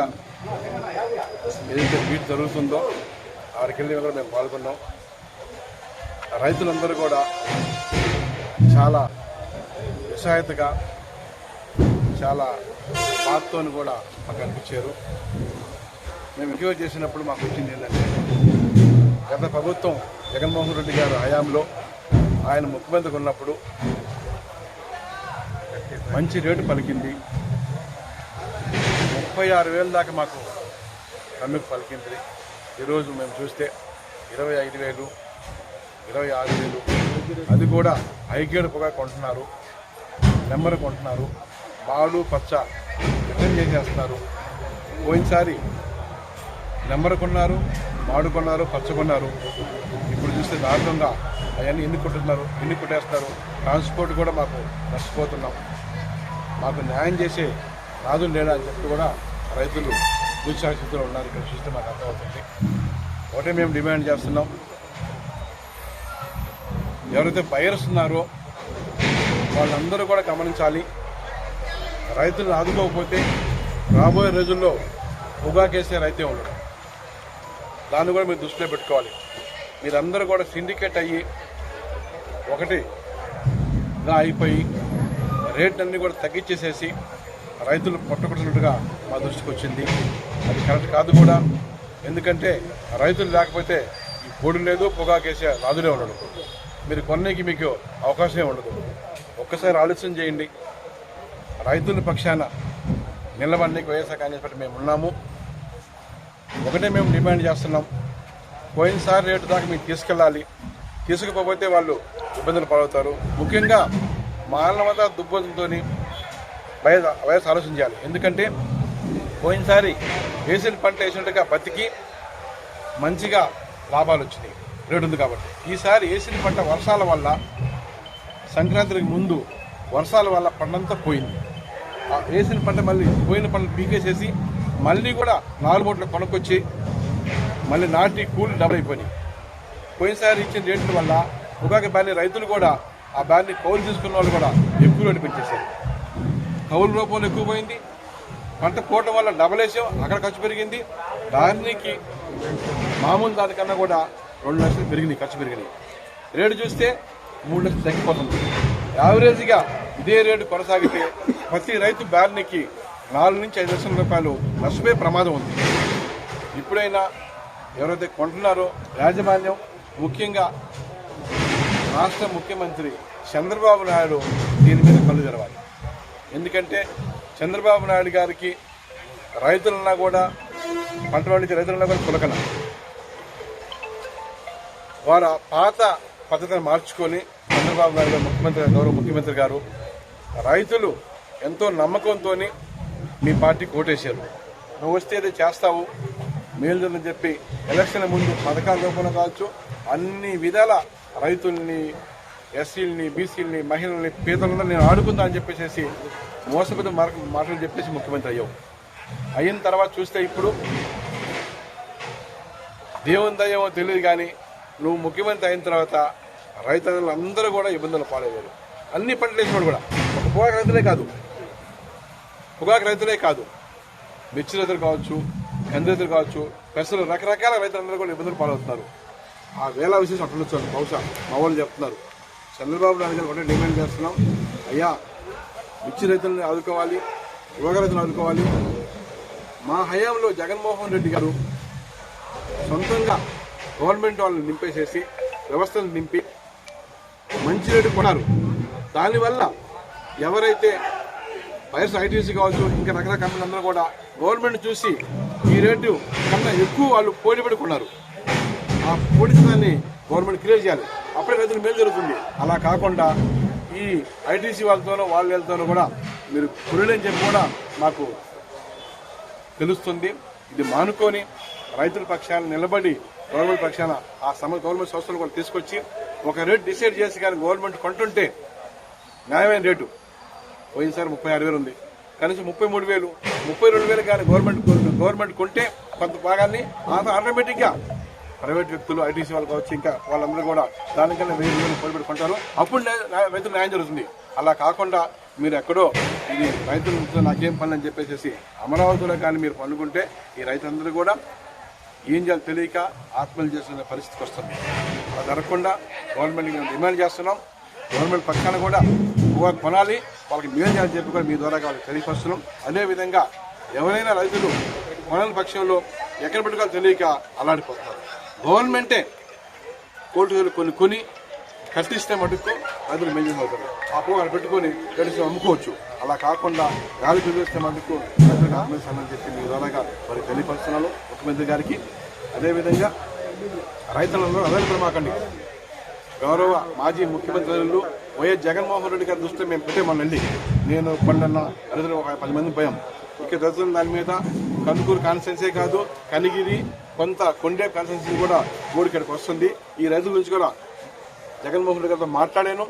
ముఖ్యంగా ఏదైతే బీట్ జరుగుతుందో ఆడికి వెళ్ళి కూడా మేము పాల్గొన్నాం. రైతులందరూ కూడా చాలా విషాయతగా చాలా బాధతో కూడా మాకు అనిపించారు. మేము ఇంకో చేసినప్పుడు మాకు వచ్చింది ఏంటంటే గత ప్రభుత్వం జగన్మోహన్ రెడ్డి గారు హయాంలో ఆయన ముఖ్యమంత్రికి ఉన్నప్పుడు మంచి రేటు పలికింది. ముప్పై ఆరు వేల దాకా మాకు కమ్మికి పలికింది. ఈరోజు మేము చూస్తే ఇరవై ఐదు వేలు ఇరవై ఆరు వేలు. అది కూడా ఐగేడు పొగ కొంటున్నారు. నెంబర్ కొంటున్నారు. మాడు పచ్చ రిటర్న్ చేసేస్తున్నారు. పోయినసారి నెంబర్ కొన్నారు మాడు కొన్నారు పచ్చ కొన్నారు. ఇప్పుడు చూస్తే దారుణంగా అవన్నీ ఎన్ని కొట్టున్నారు ఎన్ని కొట్టేస్తారు ట్రాన్స్పోర్ట్ కూడా మాకు నష్టపోతున్నాం. మాకు న్యాయం చేసే రాదు లేడా అని చెప్పి కూడా రైతులు స్థితిలో ఉన్నారు. ఇక్కడ చూస్తే మాకు అర్థమవుతుంది. ఒకటే మేము డిమాండ్ చేస్తున్నాం. ఎవరైతే బయర్స్ ఉన్నారో వాళ్ళందరూ కూడా గమనించాలి. రైతులను ఆదుకోకపోతే రాబోయే రోజుల్లో పొగాకేసే రైతే ఉండడు దాన్ని కూడా మీరు దృష్టిలో పెట్టుకోవాలి. మీరందరూ కూడా సిండికేట్ అయ్యి ఒకటిగా అయిపోయి రేట్లన్నీ కూడా తగ్గించేసేసి రైతులు పట్టుకుంటున్నట్టుగా మా దృష్టికి వచ్చింది. అది కరెక్ట్ కాదు కూడా. ఎందుకంటే రైతులు లేకపోతే ఈ పొడి లేదు పొగాకేసే రాజులే ఉండడు మీరు కొన్నికి మీకు అవకాశమే ఉండదు. ఒక్కసారి ఆలోచన చేయండి. రైతుల పక్షాన నిలబడికి వైఎస్ఆర్ కాంగ్రెస్ పార్టీ మేము ఉన్నాము. ఒకటే మేము డిమాండ్ చేస్తున్నాం. పోయినసారి రేటు దాకా మీకు తీసుకెళ్ళాలి. తీసుకుపోతే వాళ్ళు ఇబ్బందులు పడవుతారు ముఖ్యంగా మానవత దుబ్బతులతోని వైఎస్ వైఎస్ ఆలోచన చేయాలి ఎందుకంటే పోయినసారి వేసిన పంట వేసినట్టుగా పత్తికి మంచిగా లాభాలు వచ్చినాయి. రేటు ఉంది కాబట్టి. ఈసారి వేసిన పంట వర్షాల వల్ల సంక్రాంతికి ముందు వర్షాల వల్ల పండంతా పోయింది. ఆ వేసిన పంట మళ్ళీ పోయిన పంట పీకేసేసి మళ్ళీ కూడా నాలుగు బోట్లు కొనుక్కొచ్చి మళ్ళీ నాటి కూలి డబుల్ అయిపోయినాయి. పోయినసారి ఇచ్చిన రేట్ల వల్ల ఉగాకి బ్యాన్ని రైతులు కూడా ఆ బ్యాన్ని కౌలు తీసుకున్న వాళ్ళు కూడా ఎక్కువ రేటు పెంచేశారు. కౌలు రూపంలో ఎక్కువ పోయింది పంట కోటం వల్ల డబల్ వేసాం అక్కడ ఖర్చు పెరిగింది. దానికి మామూలు దానికన్నా కూడా రెండు లక్షలు పెరిగినాయి ఖర్చు పెరిగినాయి. రేటు చూస్తే మూడు లక్షలు తగ్గిపోతుంది. యావరేజ్గా ఇదే రేటు కొనసాగితే ప్రతి రైతు బ్యార్నికి నాలుగు నుంచి ఐదు లక్షల రూపాయలు నష్టమే ప్రమాదం ఉంది. ఇప్పుడైనా ఎవరైతే కొంటున్నారో యాజమాన్యం ముఖ్యంగా రాష్ట్ర ముఖ్యమంత్రి చంద్రబాబు నాయుడు దీని మీద కళ్ళు తెరవాలి. ఎందుకంటే చంద్రబాబు నాయుడు గారికి రైతులన్నా కూడా పంట పండించే రైతులన్నా కూడా పులకన వారు పాత పద్ధతిని మార్చుకొని చంద్రబాబు నాయుడు గారు ముఖ్యమంత్రి గౌరవ ముఖ్యమంత్రి గారు రైతులు ఎంతో నమ్మకంతో మీ పార్టీకి ఓటేశారు. నువ్వు వస్తే ఇది చేస్తావు మేలు చెప్పి ఎలక్షన్ ముందు పథకాల రూపంలో కావచ్చు అన్ని విధాల రైతుల్ని ఎస్సీలని బీసీలని మహిళల్ని పేదలందరూ నేను ఆడుకుందా అని చెప్పేసి మోసపోతే మాటలు చెప్పేసి ముఖ్యమంత్రి అయ్యావు. అయిన తర్వాత చూస్తే ఇప్పుడు దేవుని దయ్యమో తెలియదు కానీ నువ్వు ముఖ్యమంత్రి అయిన తర్వాత రైతులు అందరూ కూడా ఇబ్బందులు పాలయ్యారు. అన్ని పంటలు వేసినప్పుడు కూడా. ఒక పొగాకు రైతులే కాదు. పొగాకు రైతులే కాదు. మిర్చి రైతులు కావచ్చు కంది రైతులు కావచ్చు పెసలు రకరకాల రైతులందరూ కూడా ఇబ్బందులు పాలవుతున్నారు. ఆ వేళ విశేషం అట్లా బహుశా మా వాళ్ళు చెప్తున్నారు. చంద్రబాబు నాయుడు గారు ఒకటే డిమాండ్ చేస్తున్నాం. అయ్యా మిర్చి రైతులను ఆదుకోవాలి యువక రైతులను ఆదుకోవాలి. మా హయాంలో జగన్మోహన్ రెడ్డి గారు సొంతంగా గవర్నమెంట్ వాళ్ళని నింపేసేసి వ్యవస్థను నింపి మంచి రేటు కొన్నారు. దానివల్ల ఎవరైతే వైఎస్ ఐటీసీ కావచ్చు ఇంకా రకరకాల కంపెనీలు అందరూ కూడా గవర్నమెంట్ చూసి ఈ రేటు కన్నా ఎక్కువ వాళ్ళు పోటీ కొన్నారు. ఆ పోటీదాన్ని గవర్నమెంట్ క్లియర్ చేయాలి. ఆ రైతులు మేలు జరుగుతుంది. అలా కాకుండా ఈ ఐటీసీ వాళ్ళతోనో వాళ్ళతోనో కూడా మీరు కురులని చెప్పి కూడా మాకు తెలుస్తుంది. ఇది మానుకొని రైతుల పక్షాన నిలబడి గవర్నమెంట్ పక్షాన ఆ సమ గవర్నమెంట్ సంస్థలు కూడా తీసుకొచ్చి ఒక రేటు డిసైడ్ చేసి కానీ గవర్నమెంట్ కొంటుంటే న్యాయమైన రేటు. పోయినసారి ముప్పై ఆరు వేలు ఉంది. కనీసం ముప్పై మూడు వేలు ముప్పై రెండు వేలు కానీ గవర్నమెంట్ గవర్నమెంట్ కొంటే కొంత భాగాన్ని ఆటోమేటిక్గా ప్రైవేట్ వ్యక్తులు ఐటీసీ వాళ్ళు కావచ్చు ఇంకా వాళ్ళందరూ కూడా దానికన్నా వెయ్యి వేలు పొడిపెట్టి కొంటారు అప్పుడు రైతులు న్యాయం జరుగుతుంది. అలా కాకుండా మీరు ఎక్కడో ఇది రైతులతో నాకేం పని అని చెప్పేసి అమరావతిలో కానీ మీరు పనుకుంటే ఈ రైతులందరూ కూడా ఏం చేయాలి తెలియక ఆత్మహత్య చేసుకునే పరిస్థితికి వస్తుంది అలా జరగకుండా గవర్నమెంట్ మేము డిమాండ్ చేస్తున్నాం. గవర్నమెంట్ పక్కన కూడా భూమి కొనాలి. వాళ్ళకి మేలు చేయాలని చెప్పి కూడా మీ ద్వారా వాళ్ళకి తెలియపరుస్తున్నాం. అదేవిధంగా ఎవరైనా రైతులు కొనని పక్షంలో ఎక్కడ పెట్టుకోవాలో తెలియక అలాడిపోతారు గవర్నమెంటే కోర్టులు కొన్ని కొని కట్టిస్తే మటుకు రైతులు మెయింటైన్ అవుతారు ఆ పెట్టుకొని గడిచి అమ్ముకోవచ్చు. అలా కాకుండా గాలి కుదిరిస్తే మటుకు రైతులకు ఆత్మవిశ్వాసం చెప్పి మీ ద్వారాగా వారికి తెలియపరుస్తున్నాను ముఖ్యమంత్రి గారికి. అదేవిధంగా రైతులలో అదనపడమాకండి గౌరవ మాజీ ముఖ్యమంత్రి వైఎస్ జగన్మోహన్ రెడ్డి గారి దృష్టిలో మేము పెట్టే మన వెళ్ళి నేను పండన్న రైతులు ఒక పది మంది పోయాం. ఇక్కడ రైతుల దాని మీద కందుకూరు కాన్స్టెన్సే కాదు కనిగిరి కొంత కొండే కన్సెన్సీ కూడా బోర్డు ఇక్కడికి వస్తుంది. ఈ రైతుల నుంచి కూడా జగన్మోహన్ రెడ్డి గారితో మాట్లాడాను.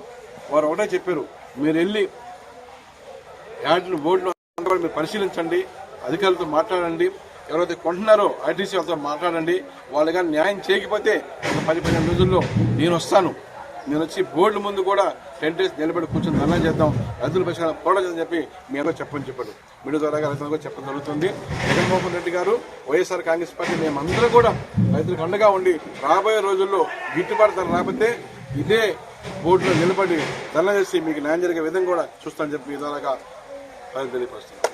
వారు ఒకటే చెప్పారు మీరు వెళ్ళి యాడ్లు బోర్డులు అందరూ మీరు పరిశీలించండి అధికారులతో మాట్లాడండి ఎవరైతే కొంటున్నారో ఐటీసీ వాళ్ళతో మాట్లాడండి వాళ్ళు కానీ న్యాయం చేయకపోతే ఒక పది పదిహేను రోజుల్లో నేను వస్తాను. నేను వచ్చి బోర్డుల ముందు కూడా టెన్ డేస్ నిలబడి కూర్చొని ధర్నా చేద్దాం రైతుల పక్షాన పోరాడని చెప్పి మీ అందరూ చెప్పని చెప్పాడు మీడియా ద్వారా రైతులకు కూడా చెప్పడం జరుగుతుంది. జగన్మోహన్ రెడ్డి గారు వైఎస్ఆర్ కాంగ్రెస్ పార్టీ మేమందరూ కూడా రైతులకు అండగా ఉండి రాబోయే రోజుల్లో గిట్టుబాటు ధర రాకపోతే ఇదే బోర్డులో నిలబడి ధర్నా చేసి మీకు న్యాయం జరిగే విధంగా కూడా చూస్తానని చెప్పి మీ ద్వారా రైతు తెలియపరుస్తున్నాను